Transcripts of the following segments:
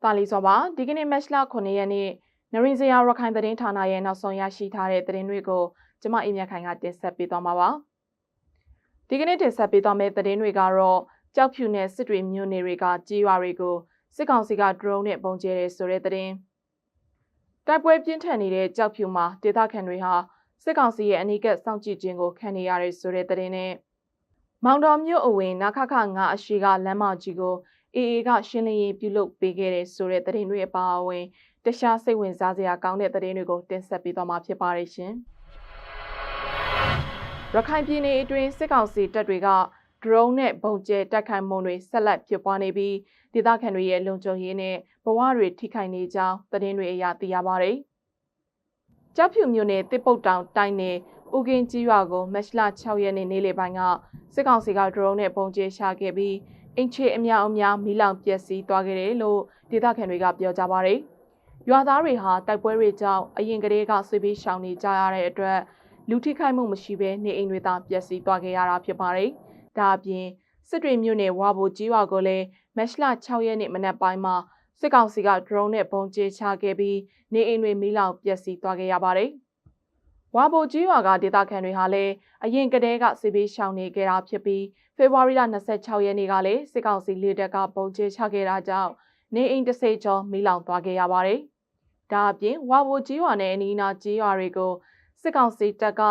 ။တာလီစောပါဒီကနေ့မတ်လ9ရက်နေ့နရင်စရာရခိုင်သတင်းဌာနရဲ့နောက်ဆုံးရရှိထားတဲ့သတင်းတွေကိုကျမအိမ်မြခိုင်ကတင်ဆက်ပေးသွားမှာပါ။ဒီကနေ့တင်ဆက်ပေးသွားမယ့်သတင်းတွေကတော့ကြောက်ဖြူနဲ့စစ်တွေမြို့နယ်တွေကကြီးရွာတွေကိုစစ်ကောင်စီက drone နဲ့ပုံကျဲတယ်ဆိုတဲ့သတင်း။တိုက်ပွဲပြင်းထန်နေတဲ့ကြောက်ဖြူမှာဒေသခံတွေဟာစစ်ကောင်စီရဲ့အနီးကပ်စောင့်ကြည့်ခြင်းကိုခံနေရတယ်ဆိုတဲ့သတင်းနဲ့မောင်တော်မြို့အဝင်နခခငါအရှိကလမ်းမကြီးကို အေအေကရှင်းလင်းရေးပြုလုပ်ပေးခဲ့တဲ့ဆိုတဲ့သတင်းတွေအပါအဝင်တခြားစိတ်ဝင်စားစရာကောင်းတဲ့သတင်းတွေကိုတင်ဆက်ပေးသွားမှာဖြစ်ပါတယ်ရှင်။ရခိုင်ပြည်နယ်အတွင်းစစ်ကောင်စီတပ်တွေက drone နဲ့ပုံကျဲတိုက်ခိုက်မှုတွေဆက်လက်ဖြစ်ပွားနေပြီးဒေသခံတွေရဲ့လုံခြုံရေးနဲ့ဘဝတွေထိခိုက်နေကြောင်းသတင်းတွေအရသိရပါတယ်။ကြောက်ဖြူမြို့နယ်တစ်ပုတ်တောင်တိုင်းနယ်ဦးကင်းကြီးရွာကိုမက်လ6ရက်နေ့နေ့လယ်ပိုင်းကစစ်ကောင်စီက drone နဲ့ပုံကျဲရှာခဲ့ပြီး အင်ချေအများအများမီးလောင်ပျက်စီးသွားခဲ့တယ်လို့ဒေသခံတွေကပြောကြပါတယ်။ရွာသားတွေဟာတိုက်ပွဲတွေကြောင့်အရင်ကတည်းကဆွေးပြီးရှောင်နေကြရတဲ့အတွက်လူထိခိုက်မှုမရှိဘဲနေအိမ်တွေသာပျက်စီးသွားခဲ့ရတာဖြစ်ပါတယ်။ဒါအပြင်စစ်တွေမြို့နယ်ဝါဘိုကြီးရွာကိုလည်းမက်လ6ရက်နေ့မနက်ပိုင်းမှာစစ်ကောင်စီက drone နဲ့ပုံကျဲချခဲ့ပြီးနေအိမ်တွေမီးလောင်ပျက်စီးသွားခဲ့ရပါတယ်။ ဝါဘိုကြီးရွာကဒေသခံတွေဟာလည်းအရင်ကတည်းကစစ်ပေးရှောင်နေကြတာဖြစ်ပြီးဖေဖော်ဝါရီလ26ရက်နေ့ကလည်းစစ်ကောင်စီလေတပ်ကပုံကျဲချခဲ့တာကြောင့်နေအိမ်တစ်စိကျော်မီးလောင်သွားခဲ့ရပါတယ်။ဒါအပြင်ဝါဘိုကြီးရွာနဲ့အနီးအနားကြီးရွာတွေကိုစစ်ကောင်စီတပ်က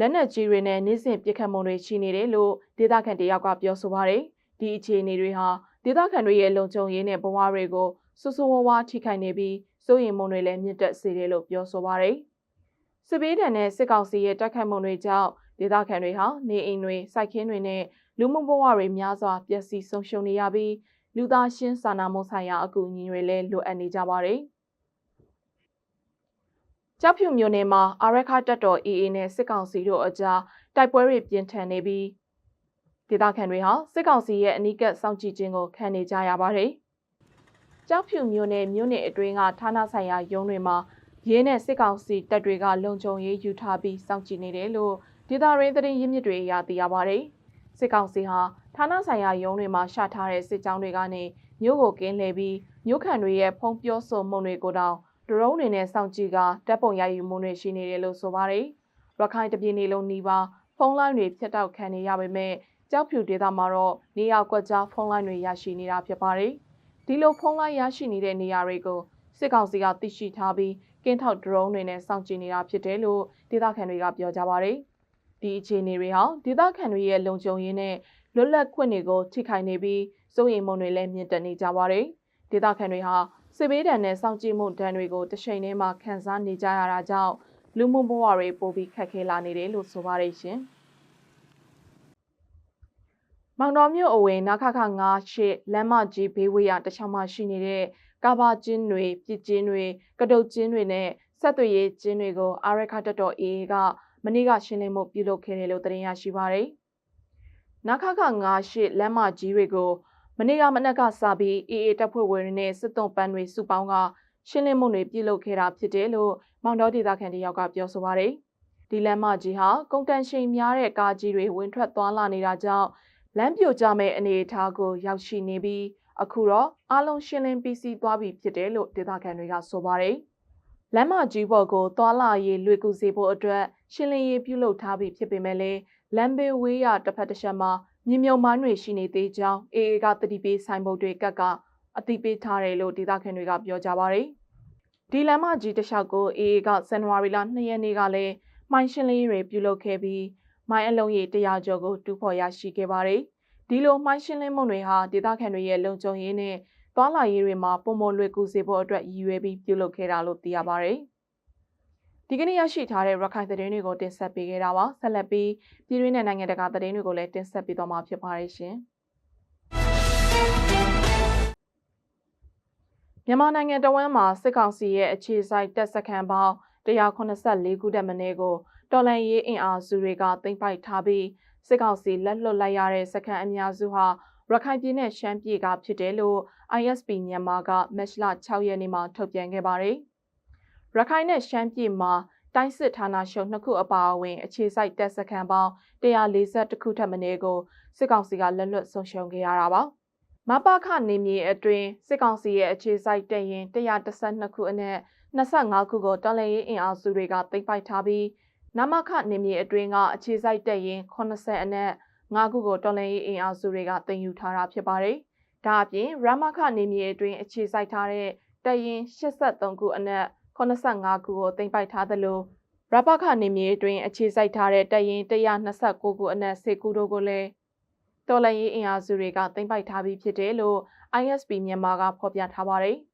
လက်နက်ကြီးတွေနဲ့နေ့စဉ်ပစ်ခတ်မှုတွေရှိနေတယ်လို့ဒေသခံတယောက်ကပြောဆိုပါတယ်။ဒီအခြေအနေတွေဟာဒေသခံတွေရဲ့လုံခြုံရေးနဲ့ဘဝတွေကိုဆူဆူဝါးဝါထိခိုက်နေပြီးစိုးရိမ်မှုတွေလည်းမြင့်တက်စေတယ်လို့ပြောဆိုပါတယ်။ စစ်ပေးတံနဲ့စစ်ကောင်စီရဲ့တိုက်ခိုက်မှုတွေကြောင့်ဒေသခံတွေဟာနေအိမ်တွေစိုက်ခင်းတွေနဲ့လူမှုဘဝတွေများစွာပျက်စီးဆုံးရှုံးနေရပြီးလူသားရှင်းစာနာမှုဆိုင်ရာအကူအညီတွေလည်းလိုအပ်နေကြပါတယ်။ကြောက်ဖြူမြို့နယ်မှာအာရခတက်တော် AA နဲ့စစ်ကောင်စီတို့အကြားတိုက်ပွဲတွေပြင်းထန်နေပြီးဒေသခံတွေဟာစစ်ကောင်စီရဲ့အနီးကပ်စောင့်ကြည့်ခြင်းကိုခံနေကြရပါတယ်။ကြောက်ဖြူမြို့နယ်မြို့နယ်အတွင်းကဌာနဆိုင်ရာရုံးတွေမှာ ရဲနဲ့စစ်ကောင်စီတပ်တွေကလုံခြုံရေးယူထားပြီးစောင့်ကြည့်နေတယ်လို့ဒေသရင်းသတင်းရင်းမြစ်တွေအရသိရပါတယ်။စစ်ကောင်စီဟာဌာနဆိုင်ရာရုံးတွေမှာရှာထားတဲ့စစ်ကြောင်းတွေကနေမြို့ကိုကင်းလှည့်ပြီးမြို့ခံတွေရဲ့ဖုံးပြောဆိုမှုတွေကိုတောင်ဒရုန်းတွေနဲ့စောင့်ကြည့်ကတပ်ပုံရယူမှုတွေရှိနေတယ်လို့ဆိုပါတယ်။ရခိုင်တပြည်နယ်လုံးနီးပါးဖုန်းလိုင်းတွေဖြတ်တောက်ခံနေရပေမဲ့ကြောက်ဖြူဒေသမှာတော့နေရာကွက်ကြားဖုန်းလိုင်းတွေရရှိနေတာဖြစ်ပါတယ်။ဒီလိုဖုန်းလိုင်းရရှိနေတဲ့နေရာတွေကိုစစ်ကောင်စီကသိရှိထားပြီး ကင်းထောက်ဒရုန်းတွေနဲ့စောင့်ကြည့်နေတာဖြစ်တယ်လို့ဒေသခံတွေကပြောကြပါတယ်။ဒီအခြေအနေတွေဟာဒေသခံတွေရဲ့လုံခြုံရေးနဲ့လွတ်လပ်ခွင့်တွေကိုထိခိုက်နေပြီးစိုးရိမ်မှုတွေလည်းမြင့်တက်နေကြပါတယ်။ဒေသခံတွေဟာစစ်ဘေးဒဏ်နဲ့စောင့်ကြည့်မှုဒဏ်တွေကိုတစ်ချိန်တည်းမှာခံစားနေကြရတာကြောင့်လူမှုဘဝတွေပိုပြီးခက်ခဲလာနေတယ်လို့ဆိုပါတယ်ရှင်။မောင်တော်မြို့အဝင်နခခ9ရှစ်လမ်းမကြီးဘေးဝေးရတခြားမှရှိနေတဲ့ ကာဘာကျင်းတွေပြစ်ကျင်းတွေကတုတ်ကျင်းတွေနဲ့ဆက်သွေးရေးကျင်းတွေကိုအာရခတက်တော်အေးကမနေ့ကရှင်းလင်းမှုပြုလုပ်ခဲ့တယ်လို့သတင်းရရှိပါရယ်။နခခ9ရှစ်လမ်းမကြီးတွေကိုမနေ့ကမနက်ကစပြီးအေအေတပ်ဖွဲ့ဝင်တွေနဲ့စစ်တုံးပန်းတွေစုပေါင်းကရှင်းလင်းမှုတွေပြုလုပ်ခဲ့တာဖြစ်တယ်လို့မောင်တော်ဒေသခံတယောက်ကပြောဆိုပါတယ်။ဒီလမ်းမကြီးဟာကုန်တန်ရှိန်များတဲ့ကားကြီးတွေဝင်ထွက်သွားလာနေတာကြောင့်လမ်းပြိုကျမဲ့အနေအထားကိုရောက်ရှိနေပြီး အခုတော့အလုံးရှင်းလင်းပြီးစီးသွားပြီဖြစ်တယ်လို့ဒေသခံတွေကဆိုပါတယ်။လမ်းမကြီးပေါ်ကိုသွာလာရေးလွေကူစေဖို့အတွက်ရှင်းလင်းရေးပြုလုပ်ထားပြီးဖြစ်ပေမဲ့လည်းလမ်းဘေးဝေးရတစ်ဖက်တစ်ချက်မှာမြေမြုံမိုင်းတွေရှိနေသေးကြောင်းအေအေကတတိပေးဆိုင်ဘုတ်တွေကတ်ကအတိပေးထားတယ်လို့ဒေသခံတွေကပြောကြပါဗျ။ဒီလမ်းမကြီးတစ်လျှောက်ကိုအေအေကဇန်နဝါရီလ2ရက်နေ့ကလည်းမိုင်းရှင်းလင်းရေးတွေပြုလုပ်ခဲ့ပြီးမိုင်းအလုံးရေ100ကျော်ကိုတူဖော်ရရှိခဲ့ပါတယ်။ ဒီလိုမိုင်းရှင်းလင်းမှုတွေဟာဒေသခံတွေရဲ့လုံခြုံရေးနဲ့သွားလာရေးတွေမှာပုံမလွယ်ကူစေဖို့အတွက်ရည်ရွယ်ပြီးပြုလုပ်ခဲ့တာလို့သိရပါတယ်။ဒီကနေ့ရရှိထားတဲ့ရခိုင်သတင်းတွေကိုတင်ဆက်ပေးခဲ့တာပါဆက်လက်ပြီးပြည်တွင်းနဲ့နိုင်ငံတကာသတင်းတွေကိုလည်းတင်ဆက်ပေးသွားမှာဖြစ်ပါတယ်ရှင်မြန်မာနိုင်ငံတဝန်းမှာစစ်ကောင်စီရဲ့အခြေစိုက်တပ်စခန်းပေါင်း184ခုတက်မင်းကိုတော်လန်ရေးအင်အားစုတွေကသိမ်းပိုက်ထားပြီး စစ်ကောင်စီလက်လွတ်လိုက်ရတဲ့စခန်းအများစုဟာရခိုင်ပြည်နယ်ရှမ်းပြည်ကဖြစ်တယ်လို့ ISP မြန်မာကမက်လ6ရက်နေ့မှာထုတ်ပြန်ခဲ့ပါတယ်။ရခိုင်နဲ့ရှမ်းပြည်မှာတိုင်းစစ်ဌာနချုပ်နှစ်ခုအပါအဝင်အခြေစိုက်တပ်စခန်းပေါင်း140ခုထပ်မံကိုစစ်ကောင်စီကလက်လွတ်ဆုံးရှုံးခဲ့ရတာပါမပခနေမြေအတွင်းစစ်ကောင်စီရဲ့အခြေစိုက်တပ်ရင်112ခုအနက်25ခုကိုတော်လှန်ရေးအင်အားစုတွေကသိမ်းပိုက်ထားပြီး နမခနေမြေအတွင်းကအခြေစိုက်တပ်ရင်80အနက်5ခုကိုတော်လှန်ရေးအင်အားစုတွေကသိမ်းယူထားတာဖြစ်ပါတယ်။ဒါအပြင်ရမခနေမြေအတွင်းအခြေစိုက်ထားတဲ့တပ်ရင်83ခုအနက်85ခုကိုသိမ်းပိုက်ထားသလိုရပခနေမြေအတွင်းအခြေစိုက်ထားတဲ့တပ်ရင်129ခုအနက်10ခုတို့ကိုလည်းတော်လှန်ရေးအင်အားစုတွေကသိမ်းပိုက်ထားပြီးဖြစ်တယ်လို့ ISP မြန်မာကဖော်ပြထားပါတယ်။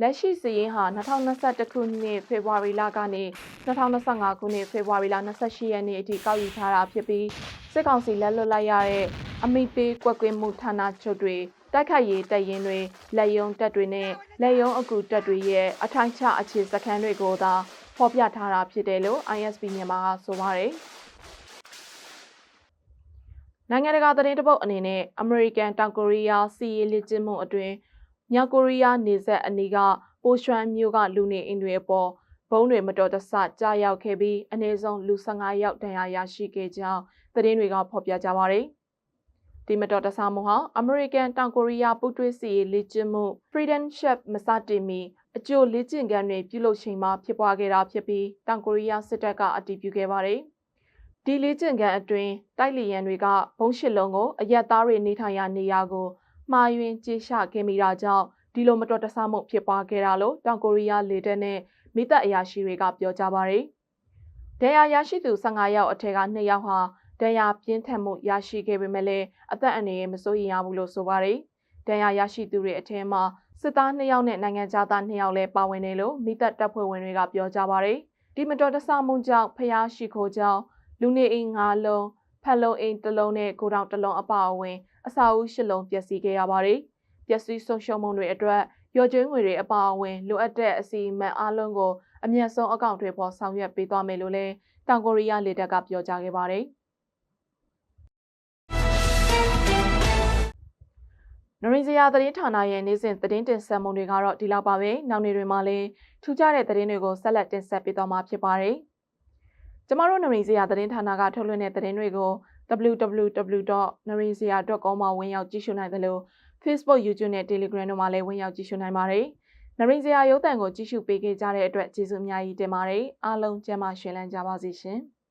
လက်ရှိစည်ရင်ဟာ2021ခုနှစ်ဖေဖော်ဝါရီလကနေ2025ခုနှစ်ဖေဖော်ဝါရီလ28ရက်နေ့အထိကောက်ယူထားတာဖြစ်ပြီးစစ်ကောင်စီလက်လွတ်လိုက်ရတဲ့အမိပေးကွက်ကွင်းမှုဌာနချုပ်တွေတိုက်ခိုက်ရေးတပ်ရင်းတွေလက်ယုံတပ်တွေနဲ့လက်ယုံအကူတပ်တွေရဲ့အထိုင်ချအခြေစခန်းတွေကိုသာဖော်ပြထားတာဖြစ်တယ်လို့ ISP မြန်မာကဆိုပါတယ်။နိုင်ငံတကာသတင်းတပုတ်အနေနဲ့အမေရိကန်တောင်ကိုရီးယားစီးရီးလက်ကျင့်မှုအတွင်း မြောက်ကိုရီးယားနေဆက်အနီးကပိုရွှမ်မြို့ကလူနေအိမ်တွေအပေါ်ဘုံတွေမတော်တဆကြားရောက်ခဲ့ပြီးအနည်းဆုံးလူ15ယောက်ဒဏ်ရာရရှိခဲ့ကြောင်းသတင်းတွေကဖော်ပြကြပါတယ်။ဒီမတော်တဆမှုဟာအမေရိကန်တောင်ကိုရီးယားပူးတွဲစီရေးလေ့ကျင့်မှု Freedom Ship မစတင်မီအကျိုးလေ့ကျင့်ခန်းတွေပြုလုပ်ချိန်မှာဖြစ်ပွားခဲ့တာဖြစ်ပြီးတောင်ကိုရီးယားစစ်တပ်ကအတည်ပြုခဲ့ပါတယ်။ဒီလေ့ကျင့်ခန်းအတွင်းတိုက်လီရန်တွေကဘုံရှစ်လုံးကိုအရက်သားတွေနေထိုင်ရာနေရာကို မှားယွင်းကြေရှခဲ့မိတာကြောင့်ဒီလိုမတော်တဆမှုဖြစ်ပွားခဲ့တာလို့တောင်ကိုရီးယားလေတပ်နဲ့မိသက်အရာရှိတွေကပြောကြားပါတယ်။ဒဏ်ရာရရှိသူ15ယောက်အထက်က2ယောက်ဟာဒဏ်ရာပြင်းထန်မှုရရှိခဲ့ပေမဲ့လည်းအသက်အန္တရာယ်မစိုးရိမ်ရဘူးလို့ဆိုပါတယ်။ဒဏ်ရာရရှိသူတွေအထက်မှာစစ်သား2ယောက်နဲ့နိုင်ငံသား2ယောက်လည်းပါဝင်တယ်လို့မိသက်တပ်ဖွဲ့ဝင်တွေကပြောကြားပါတယ်။ဒီမတော်တဆမှုကြောင့်ဖျားရှိခိုးကြောင်းလူနေအိမ်၅လုံးဖက်လုံးအိမ်တစ်လုံးနဲ့ကိုတောင်တစ်လုံးအပါအဝင် အစာအုပ်၈လုံးပျက်စီးခဲ့ရပါတယ်။ပျက်စီးဆုံးရှုံးမှုတွေအတွက်ရော်ကျွေးငွေတွေအပါအဝင်လိုအပ်တဲ့အစီအမံအလုံးကိုအမျက်ဆုံးအကောင့်တွေပေါ်ဆောင်ရွက်ပေးသွားမယ်လို့လည်းတောင်ကိုရီးယားလေတပ်ကပြောကြားခဲ့ပါတယ်။နရင်းစရာသတင်းဌာနရဲ့နေ့စဉ်သတင်းတင်ဆက်မှုတွေကတော့ဒီလောက်ပါပဲ။နောက်နေ့တွေမှာလည်းထူးခြားတဲ့သတင်းတွေကိုဆက်လက်တင်ဆက်ပေးသွားမှာဖြစ်ပါတယ်။ကျမတို့နရင်းစရာသတင်းဌာနကထုတ်လွှင့်တဲ့သတင်းတွေကို www.narinzia.com မှာဝင်ရောက်ကြည့်ရှုနိုင်တယ်လို့ Facebook, YouTube နဲ့ Telegram တို့မှာလည်းဝင်ရောက်ကြည့်ရှုနိုင်ပါတယ်။နရင်းစရာရုပ်သံကိုကြည့်ရှုပေးခဲ့ကြတဲ့အတွက်ကျေးဇူးအများကြီးတင်ပါတယ်။အားလုံးကျမ်းမာရှင်လန်းကြပါစေရှင်။